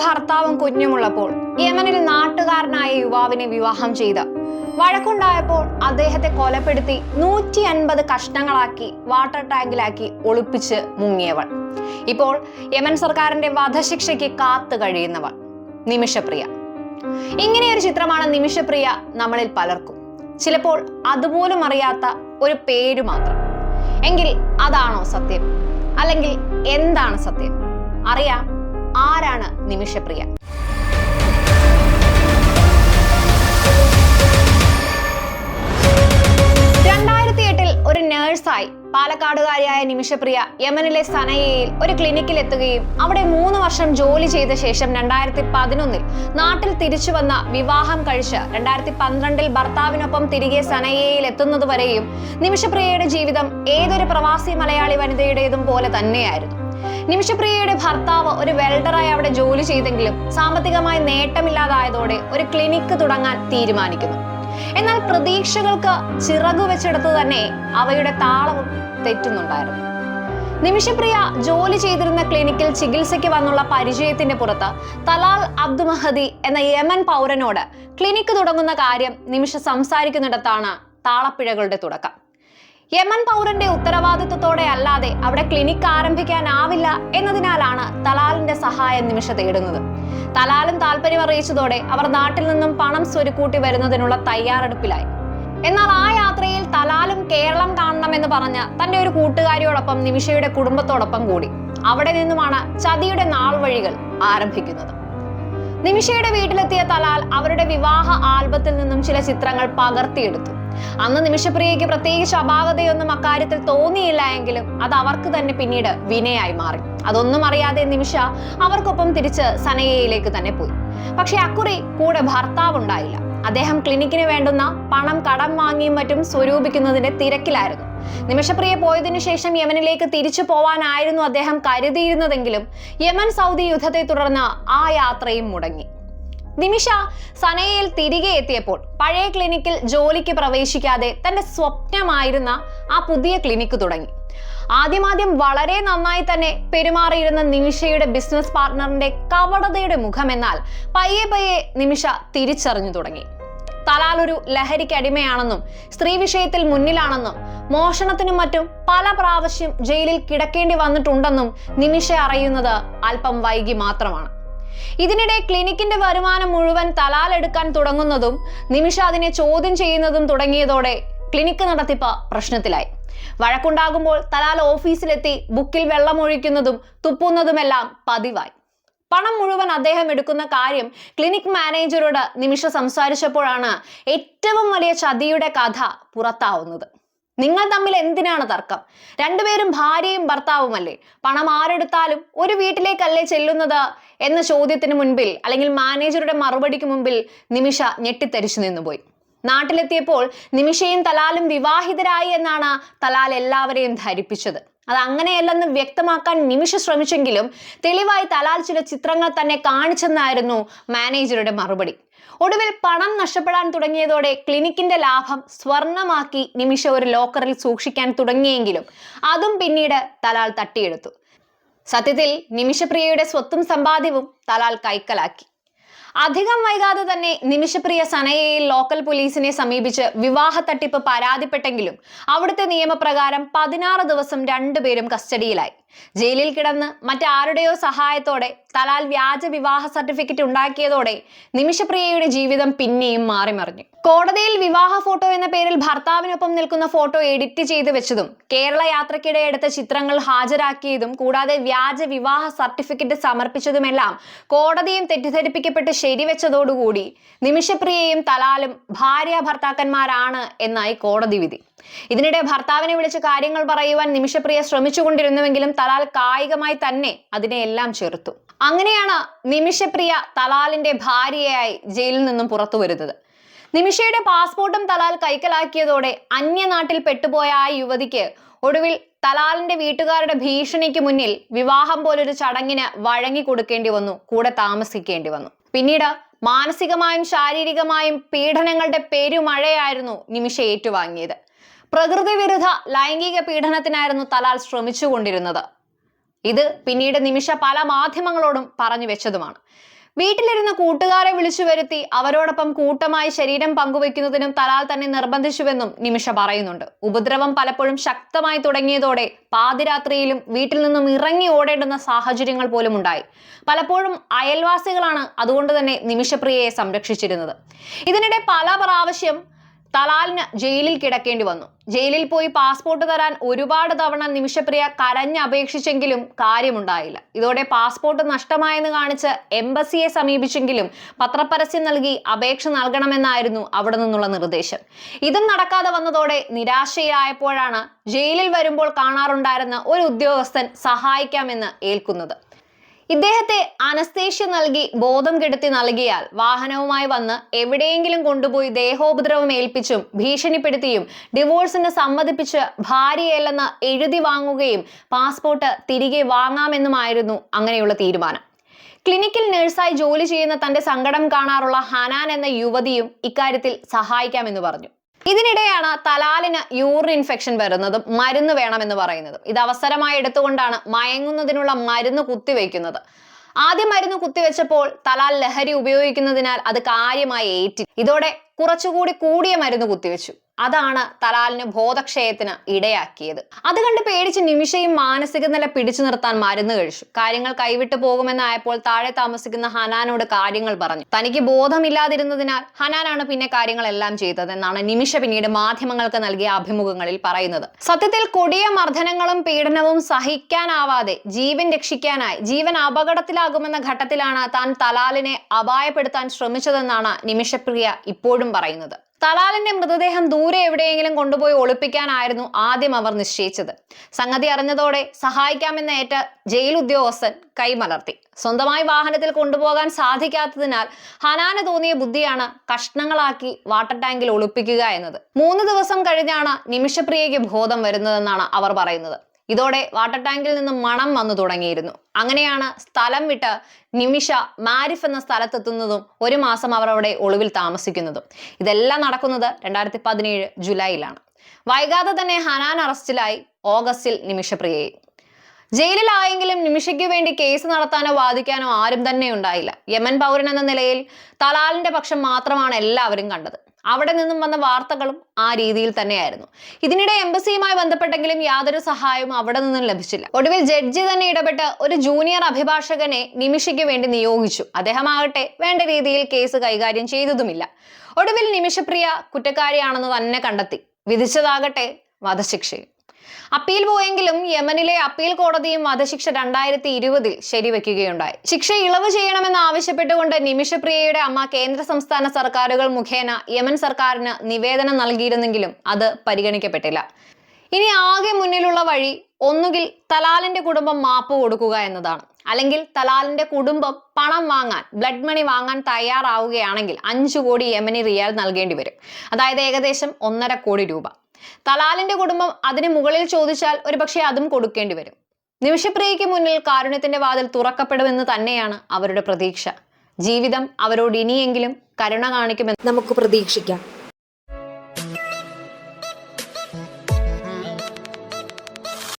ഭർത്താവും കുഞ്ഞുമുള്ളപ്പോൾ യമനിൽ നാട്ടുകാരനായ യുവാവിനെ വിവാഹം ചെയ്ത്. വഴക്കുണ്ടായപ്പോൾ അദ്ദേഹത്തെ കൊലപ്പെടുത്തി നൂറ്റി അൻപത് കഷ്ണങ്ങളാക്കി വാട്ടർ ടാങ്കിലാക്കി ഒളിപ്പിച്ച് മുങ്ങിയവൾ. ഇപ്പോൾ യമൻ സർക്കാരിന്റെ വധശിക്ഷയ്ക്ക് കാത്തു കഴിയുന്നവൾ നിമിഷപ്രിയ. ഇങ്ങനെയൊരു ചിത്രമാണ് നിമിഷപ്രിയ നമ്മളിൽ പലർക്കും. ചിലപ്പോൾ അതുപോലും അറിയാത്ത ഒരു പേര് മാത്രം. എങ്കിൽ അതാണോ സത്യം? അല്ലെങ്കിൽ എന്താണ് സത്യം? അറിയാം ആരാണ് നിമിഷപ്രിയ? രണ്ടായിരത്തി എട്ടിൽ ഒരു നേഴ്സായി പാലക്കാടുകാരിയായ നിമിഷപ്രിയ യമനിലെ സനയയിൽ ഒരു ക്ലിനിക്കിൽ എത്തുകയും അവിടെ മൂന്ന് വർഷം ജോലി ചെയ്ത ശേഷം രണ്ടായിരത്തി പതിനൊന്നിൽ നാട്ടിൽ തിരിച്ചു വന്ന വിവാഹം കഴിച്ച് രണ്ടായിരത്തി പന്ത്രണ്ടിൽ ഭർത്താവിനൊപ്പം തിരികെ സനയയിൽ എത്തുന്നതുവരെയും നിമിഷപ്രിയയുടെ ജീവിതം ഏതൊരു പ്രവാസി മലയാളി വനിതയുടേതും പോലെ തന്നെയായിരുന്നു. നിമിഷപ്രിയയുടെ ഭർത്താവ് ഒരു വെൽഡറായി അവിടെ ജോലി ചെയ്തെങ്കിലും സാമ്പത്തികമായി നേട്ടമില്ലാതായതോടെ ഒരു ക്ലിനിക്ക് തുടങ്ങാൻ തീരുമാനിക്കുന്നു. എന്നാൽ പ്രതീക്ഷകൾക്ക് ചിറകു വെച്ചെടുത്ത് തന്നെ അവയുടെ താളവും തെറ്റുന്നുണ്ടായിരുന്നു. നിമിഷപ്രിയ ജോലി ചെയ്തിരുന്ന ക്ലിനിക്കിൽ ചികിത്സയ്ക്ക് വന്നുള്ള പരിചയത്തിന്റെ പുറത്ത് തലാൽ അബ്ദു മഹദി എന്ന യമൻ പൗരനോട് ക്ലിനിക്ക് തുടങ്ങുന്ന കാര്യം നിമിഷ സംസാരിക്കുന്നിടത്താണ് താളപ്പിഴകളുടെ തുടക്കം. യമൻ പൗരന്റെ ഉത്തരവാദിത്വത്തോടെ അല്ലാതെ അവിടെ ക്ലിനിക് ആരംഭിക്കാനാവില്ല എന്നതിനാലാണ് തലാലിന്റെ സഹായം നിമിഷ തേടുന്നത്. തലാലും താല്പര്യം അറിയിച്ചതോടെ അവർ നാട്ടിൽ നിന്നും പണം സ്വരുക്കൂട്ടി വരുന്നതിനുള്ള തയ്യാറെടുപ്പിലായി. എന്നാൽ ആ യാത്രയിൽ തലാലും കേരളം കാണണമെന്ന് പറഞ്ഞ് തന്റെ ഒരു കൂട്ടുകാരിയോടൊപ്പം നിമിഷയുടെ കുടുംബത്തോടൊപ്പം കൂടി. അവിടെ നിന്നുമാണ് ചതിയുടെ നാൾ വഴികൾ ആരംഭിക്കുന്നത്. നിമിഷയുടെ വീട്ടിലെത്തിയ തലാൽ അവരുടെ വിവാഹ ആൽബത്തിൽ നിന്നും ചില ചിത്രങ്ങൾ പകർത്തിയെടുത്തു. അന്ന് നിമിഷപ്രിയയ്ക്ക് പ്രത്യേകിച്ച് അപാകതയൊന്നും അക്കാര്യത്തിൽ തോന്നിയില്ല എങ്കിലും അത് അവർക്ക് തന്നെ പിന്നീട് വിനയായി മാറി. അതൊന്നും അറിയാതെ നിമിഷ അവർക്കൊപ്പം തിരിച്ച് സനയയിലേക്ക് തന്നെ പോയി. പക്ഷെ അക്കുറി കൂടെ ഭർത്താവ് ഉണ്ടായില്ല അദ്ദേഹം ക്ലിനിക്കിന് വേണ്ടുന്ന പണം കടം വാങ്ങിയും മറ്റും സ്വരൂപിക്കുന്നതിന്റെ തിരക്കിലായിരുന്നു. നിമിഷപ്രിയ പോയതിനു ശേഷം യമനിലേക്ക് തിരിച്ചു പോവാനായിരുന്നു അദ്ദേഹം കരുതിയിരുന്നതെങ്കിലും യമൻ സൗദി യുദ്ധത്തെ തുടർന്ന് ആ യാത്രയും മുടങ്ങി. നിമിഷ സനയയിൽ തിരികെ എത്തിയപ്പോൾ പഴയ ക്ലിനിക്കിൽ ജോലിക്ക് പ്രവേശിക്കാതെ തന്റെ സ്വപ്നമായിരുന്ന ആ പുതിയ ക്ലിനിക്ക് തുടങ്ങി. ആദ്യമാദ്യം വളരെ നന്നായി തന്നെ പെരുമാറിയിരുന്ന നിമിഷയുടെ ബിസിനസ് പാർട്ട്ണറിന്റെ കവടതയുടെ മുഖമെന്നാൽ പയ്യെ പയ്യെ നിമിഷ തിരിച്ചറിഞ്ഞു തുടങ്ങി. തലാൽ ഒരു ലഹരിക്ക് അടിമയാണെന്നും സ്ത്രീ വിഷയത്തിൽ മുന്നിലാണെന്നും മോഷണത്തിനും മറ്റും പല പ്രാവശ്യം ജയിലിൽ കിടക്കേണ്ടി വന്നിട്ടുണ്ടെന്നും നിമിഷ അറിയുന്നത് അല്പം വൈകി മാത്രമാണ്. ഇതിനിടെ ക്ലിനിക്കിന്റെ വരുമാനം മുഴുവൻ തലാൽ എടുക്കാൻ തുടങ്ങുന്നതും നിമിഷ അതിനെ ചോദ്യം ചെയ്യുന്നതും തുടങ്ങിയതോടെ ക്ലിനിക്ക് നടത്തിപ്പ് പ്രശ്നത്തിലായി. വഴക്കുണ്ടാകുമ്പോൾ തലാൽ ഓഫീസിലെത്തി ബുക്കിൽ വെള്ളമൊഴിക്കുന്നതും തുപ്പുന്നതുമെല്ലാം പതിവായി. പണം മുഴുവൻ അദ്ദേഹം എടുക്കുന്ന കാര്യം ക്ലിനിക് മാനേജരോട് നിമിഷ സംസാരിച്ചപ്പോഴാണ് ഏറ്റവും വലിയ ചതിയുടെ കഥ പുറത്താവുന്നത്. നിങ്ങൾ തമ്മിൽ എന്തിനാണ് തർക്കം? രണ്ടുപേരും ഭാര്യയും ഭർത്താവുമല്ലേ? പണം ആരെടുത്താലും ഒരു വീട്ടിലേക്കല്ലേ ചെല്ലുന്നത് എന്ന ചോദ്യത്തിന് മുൻപിൽ അല്ലെങ്കിൽ മാനേജറുടെ മറുപടിക്ക് മുമ്പിൽ നിമിഷ ഞെട്ടിത്തരിച്ചു നിന്നുപോയി. നാട്ടിലെത്തിയപ്പോൾ നിമിഷയും തലാലും വിവാഹിതരായി എന്നാണ് തലാൽ എല്ലാവരെയും ധരിപ്പിച്ചത്. അത് അങ്ങനെയല്ലെന്ന് വ്യക്തമാക്കാൻ നിമിഷ ശ്രമിച്ചെങ്കിലും തെളിവായി തലാൽ ചില ചിത്രങ്ങൾ തന്നെ കാണിച്ചെന്നായിരുന്നു മാനേജറുടെ മറുപടി. ഒടുവിൽ പണം നഷ്ടപ്പെടാൻ തുടങ്ങിയതോടെ ക്ലിനിക്കിന്റെ ലാഭം സ്വർണമാക്കി നിമിഷ ഒരു ലോക്കറിൽ സൂക്ഷിക്കാൻ തുടങ്ങിയെങ്കിലും അതും പിന്നീട് തലാൽ തട്ടിയെടുത്തു. സത്യത്തിൽ നിമിഷപ്രിയയുടെ സ്വത്തും സമ്പാദ്യവും തലാൽ കൈക്കലാക്കി. അധികം വൈകാതെ തന്നെ നിമിഷപ്രിയ സനയയിൽ ലോക്കൽ പോലീസിനെ സമീപിച്ച് വിവാഹ തട്ടിപ്പ് പരാതിപ്പെട്ടെങ്കിലും അവിടുത്തെ നിയമപ്രകാരം പതിനാറ് ദിവസം രണ്ടുപേരും കസ്റ്റഡിയിലായി. ജയിലിൽ കിടന്ന് മറ്റാരുടെയോ സഹായത്തോടെ തലാൽ വ്യാജ വിവാഹ സർട്ടിഫിക്കറ്റ് ഉണ്ടാക്കിയതോടെ നിമിഷപ്രിയയുടെ ജീവിതം പിന്നെയും മാറിമറിഞ്ഞു. കോടതിയിൽ വിവാഹ ഫോട്ടോ എന്ന പേരിൽ ഭർത്താവിനൊപ്പം നിൽക്കുന്ന ഫോട്ടോ എഡിറ്റ് ചെയ്ത് വെച്ചതും കേരള യാത്രക്കിടെ എടുത്ത ചിത്രങ്ങൾ ഹാജരാക്കിയതും കൂടാതെ വ്യാജ വിവാഹ സർട്ടിഫിക്കറ്റ് സമർപ്പിച്ചതുമെല്ലാം കോടതിയും തെറ്റിദ്ധരിപ്പിക്കപ്പെട്ട് ശരിവെച്ചതോടുകൂടി നിമിഷപ്രിയയും തലാലും ഭാര്യ ഭർത്താക്കന്മാരാണ് എന്നായി കോടതി വിധി. ഇതിനിടെ ഭർത്താവിനെ വിളിച്ച് കാര്യങ്ങൾ പറയുവാൻ നിമിഷപ്രിയ ശ്രമിച്ചുകൊണ്ടിരുന്നുവെങ്കിലും തലാൽ കായികമായി തന്നെ അതിനെ എല്ലാം ചെറുത്തു. അങ്ങനെയാണ് നിമിഷപ്രിയ തലാലിന്റെ ഭാര്യയായി ജയിലിൽ നിന്നും പുറത്തു വരുന്നത്. നിമിഷയുടെ പാസ്പോർട്ടും തലാൽ കൈക്കലാക്കിയതോടെ അന്യനാട്ടിൽ പെട്ടുപോയ ആ യുവതിക്ക് ഒടുവിൽ തലാലിന്റെ വീട്ടുകാരുടെ ഭീഷണിക്ക് മുന്നിൽ വിവാഹം പോലൊരു ചടങ്ങിന് വഴങ്ങി കൊടുക്കേണ്ടി വന്നു കൂടെ താമസിക്കേണ്ടി വന്നു. പിന്നീട് മാനസികമായും ശാരീരികമായും പീഡനങ്ങളുടെ പെരുമഴയായിരുന്നു നിമിഷ ഏറ്റുവാങ്ങിയത്. പ്രകൃതി വിരുദ്ധ ലൈംഗിക പീഡനത്തിനായിരുന്നു തലാൽ ശ്രമിച്ചുകൊണ്ടിരുന്നത്. ഇത് പിന്നീട് നിമിഷ പല മാധ്യമങ്ങളോടും പറഞ്ഞു വെച്ചതുമാണ്. വീട്ടിലിരുന്ന് കൂട്ടുകാരെ വിളിച്ചു വരുത്തി അവരോടൊപ്പം കൂട്ടമായി ശരീരം പങ്കുവെക്കുന്നതിനും തലാൽ തന്നെ നിർബന്ധിച്ചുവെന്നും നിമിഷ പറയുന്നുണ്ട്. ഉപദ്രവം പലപ്പോഴും ശക്തമായി തുടങ്ങിയതോടെ പാതിരാത്രിയിലും വീട്ടിൽ നിന്നും ഇറങ്ങി ഓടേണ്ടുന്ന സാഹചര്യങ്ങൾ പോലും ഉണ്ടായി. പലപ്പോഴും അയൽവാസികളാണ് അതുകൊണ്ട് തന്നെ നിമിഷപ്രിയയെ സംരക്ഷിച്ചിരുന്നത്. ഇതിനിടെ പല പ്രാവശ്യം തലാലിന് ജയിലിൽ കിടക്കേണ്ടി വന്നു. ജയിലിൽ പോയി പാസ്പോർട്ട് തരാൻ ഒരുപാട് തവണ നിമിഷപ്രിയ കരഞ്ഞപേക്ഷിച്ചെങ്കിലും കാര്യമുണ്ടായില്ല. ഇതോടെ പാസ്പോർട്ട് നഷ്ടമായെന്ന് കാണിച്ച് എംബസിയെ സമീപിച്ചെങ്കിലും പത്രപരസ്യം നൽകി അപേക്ഷ നൽകണമെന്നായിരുന്നു അവിടെ നിന്നുള്ള നിർദ്ദേശം. ഇതും നടക്കാതെ വന്നതോടെ നിരാശയിലായപ്പോഴാണ് ജയിലിൽ വരുമ്പോൾ കാണാറുണ്ടായിരുന്ന ഒരു ഉദ്യോഗസ്ഥൻ സഹായിക്കാമെന്ന് ഏൽക്കുന്നത്. ഇദ്ദേഹത്തെ അനസ്തേഷ്യ നൽകി ബോധം കെടുത്തി നൽകിയാൽ വാഹനവുമായി വന്ന് എവിടെയെങ്കിലും കൊണ്ടുപോയി ദേഹോപദ്രവം ഏൽപ്പിച്ചും ഭീഷണിപ്പെടുത്തിയും ഡിവോഴ്സിന് സമ്മതിപ്പിച്ച് ഭാര്യയല്ലെന്ന് എഴുതി വാങ്ങുകയും പാസ്പോർട്ട് തിരികെ വാങ്ങാമെന്നുമായിരുന്നു അങ്ങനെയുള്ള തീരുമാനം. ക്ലിനിക്കിൽ നഴ്സായി ജോലി ചെയ്യുന്ന തന്റെ സങ്കടം കാണാറുള്ള ഹനാൻ എന്ന യുവതിയും ഇക്കാര്യത്തിൽ സഹായിക്കാമെന്ന് പറഞ്ഞു. ഇതിനിടെയാണ് തലാലിന് യൂറിൻ ഇൻഫെക്ഷൻ വരുന്നതും മരുന്ന് വേണമെന്ന് പറയുന്നതും. ഇത് അവസരമായി എടുത്തുകൊണ്ടാണ് മയങ്ങുന്നതിനുള്ള മരുന്ന് കുത്തിവെക്കുന്നത്. ആദ്യം മരുന്ന് കുത്തിവെച്ചപ്പോൾ തലാൽ ലഹരി ഉപയോഗിക്കുന്നതിനാൽ അത് കാര്യമായി ഏറ്റി ഇതോടെ കുറച്ചുകൂടി കൂടിയ മരുന്ന് കുത്തിവെച്ചു. അതാണ് തലാലിന് ബോധക്ഷയത്തിന് ഇടയാക്കിയത്. അത് കണ്ട് പേടിച്ച് നിമിഷയും മാനസിക നില പിടിച്ചു നിർത്താൻ മരുന്ന് കഴിച്ചു. കാര്യങ്ങൾ കൈവിട്ടു പോകുമെന്നായപ്പോൾ താഴെ താമസിക്കുന്ന ഹനാനോട് കാര്യങ്ങൾ പറഞ്ഞു. തനിക്ക് ബോധമില്ലാതിരുന്നതിനാൽ ഹനാനാണ് പിന്നെ കാര്യങ്ങളെല്ലാം ചെയ്തതെന്നാണ് നിമിഷ പിന്നീട് മാധ്യമങ്ങൾക്ക് നൽകിയ അഭിമുഖങ്ങളിൽ പറയുന്നത്. സത്യത്തിൽ കൊടിയ മർദ്ദനങ്ങളും പീഡനവും സഹിക്കാനാവാതെ ജീവൻ രക്ഷിക്കാനായി ജീവൻ അപകടത്തിലാകുമെന്ന ഘട്ടത്തിലാണ് താൻ തലാലിനെ അപായപ്പെടുത്താൻ ശ്രമിച്ചതെന്നാണ് നിമിഷപ്രിയ ഇപ്പോഴും പറയുന്നത്. തലാലിന്റെ മൃതദേഹം ദൂരെ എവിടെയെങ്കിലും കൊണ്ടുപോയി ഒളിപ്പിക്കാനായിരുന്നു ആദ്യം അവർ നിശ്ചയിച്ചത്. സംഗതി അറിഞ്ഞതോടെ സഹായിക്കാമെന്ന് ഏറ്റ ജയിൽ ഉദ്യോഗസ്ഥൻ കൈമലർത്തി. സ്വന്തമായി വാഹനത്തിൽ കൊണ്ടുപോകാൻ സാധിക്കാത്തതിനാൽ ഹനാന് തോന്നിയ ബുദ്ധിയാണ് കഷ്ണങ്ങളാക്കി വാട്ടർ ടാങ്കിൽ ഒളിപ്പിക്കുക എന്നത്. മൂന്ന് ദിവസം കഴിഞ്ഞാണ് നിമിഷപ്രിയയ്ക്ക് ബോധം വരുന്നതെന്നാണ് അവർ പറയുന്നത്. ഇതോടെ വാട്ടർ ടാങ്കിൽ നിന്ന് മണം വന്നു തുടങ്ങിയിരുന്നു. അങ്ങനെയാണ് സ്ഥലം വിട്ട് നിമിഷ മാരിഫ് എന്ന സ്ഥലത്തെത്തുന്നതും ഒരു മാസം അവർ അവിടെ ഒളിവിൽ താമസിക്കുന്നതും. ഇതെല്ലാം നടക്കുന്നത് രണ്ടായിരത്തി പതിനേഴ് ജൂലൈയിലാണ്. വൈകാതെ തന്നെ ഹനാൻ അറസ്റ്റിലായി ഓഗസ്റ്റിൽ നിമിഷപ്രിയയെ. ജയിലിലായെങ്കിലും നിമിഷയ്ക്ക് വേണ്ടി കേസ് നടത്താനോ വാദിക്കാനോ ആരും തന്നെ ഉണ്ടായില്ല. യമൻ പൗരൻ എന്ന നിലയിൽ തലാലിന്റെ പക്ഷം മാത്രമാണ് എല്ലാവരും കണ്ടത്. അവിടെ നിന്നും വന്ന വാർത്തകളും ആ രീതിയിൽ തന്നെയായിരുന്നു. ഇതിനിടെ എംബസിയുമായി ബന്ധപ്പെട്ടെങ്കിലും യാതൊരു സഹായവും അവിടെ നിന്നും ലഭിച്ചില്ല. ഒടുവിൽ ജഡ്ജി തന്നെ ഇടപെട്ട് ഒരു ജൂനിയർ അഭിഭാഷകനെ നിമിഷയ്ക്ക് വേണ്ടി നിയോഗിച്ചു. അദ്ദേഹമാകട്ടെ വേണ്ട രീതിയിൽ കേസ് കൈകാര്യം ചെയ്തതുമില്ല. ഒടുവിൽ നിമിഷപ്രിയ കുറ്റക്കാരിയാണെന്ന് തന്നെ കണ്ടെത്തി. വിധിച്ചതാകട്ടെ വധശിക്ഷയും അപ്പീൽ പോയെങ്കിലും യമനിലെ അപ്പീൽ കോടതിയും വധശിക്ഷ രണ്ടായിരത്തി ഇരുപതിൽ ശരിവെക്കുകയുണ്ടായി. ശിക്ഷ ഇളവ് ചെയ്യണമെന്ന് ആവശ്യപ്പെട്ടുകൊണ്ട് നിമിഷപ്രിയയുടെ അമ്മ കേന്ദ്ര സംസ്ഥാന സർക്കാരുകൾ മുഖേന യമൻ സർക്കാരിന് നിവേദനം നൽകിയിരുന്നെങ്കിലും അത് പരിഗണിക്കപ്പെട്ടില്ല. ഇനി ആകെ മുന്നിലുള്ള വഴി ഒന്നുകിൽ തലാലിന്റെ കുടുംബം മാപ്പ് കൊടുക്കുക എന്നതാണ്. അല്ലെങ്കിൽ തലാലിന്റെ കുടുംബം പണം വാങ്ങാൻ ബ്ലഡ് മണി വാങ്ങാൻ തയ്യാറാവുകയാണെങ്കിൽ അഞ്ചു കോടി യമനി റിയാൽ നൽകേണ്ടി വരും. അതായത് ഏകദേശം ഒന്നര കോടി രൂപ. തലാലിന്റെ കുടുംബം അതിന് മുകളിൽ ചോദിച്ചാൽ ഒരുപക്ഷെ അതും കൊടുക്കേണ്ടി വരും. നിമിഷപ്രിയയ്ക്ക് മുന്നിൽ കാരുണ്യത്തിന്റെ വാതിൽ തുറക്കപ്പെടുമെന്ന് തന്നെയാണ് അവരുടെ പ്രതീക്ഷ. ജീവിതം അവരോട് ഇനിയെങ്കിലും കരുണ കാണിക്കുമെന്ന് നമുക്ക് പ്രതീക്ഷിക്കാം.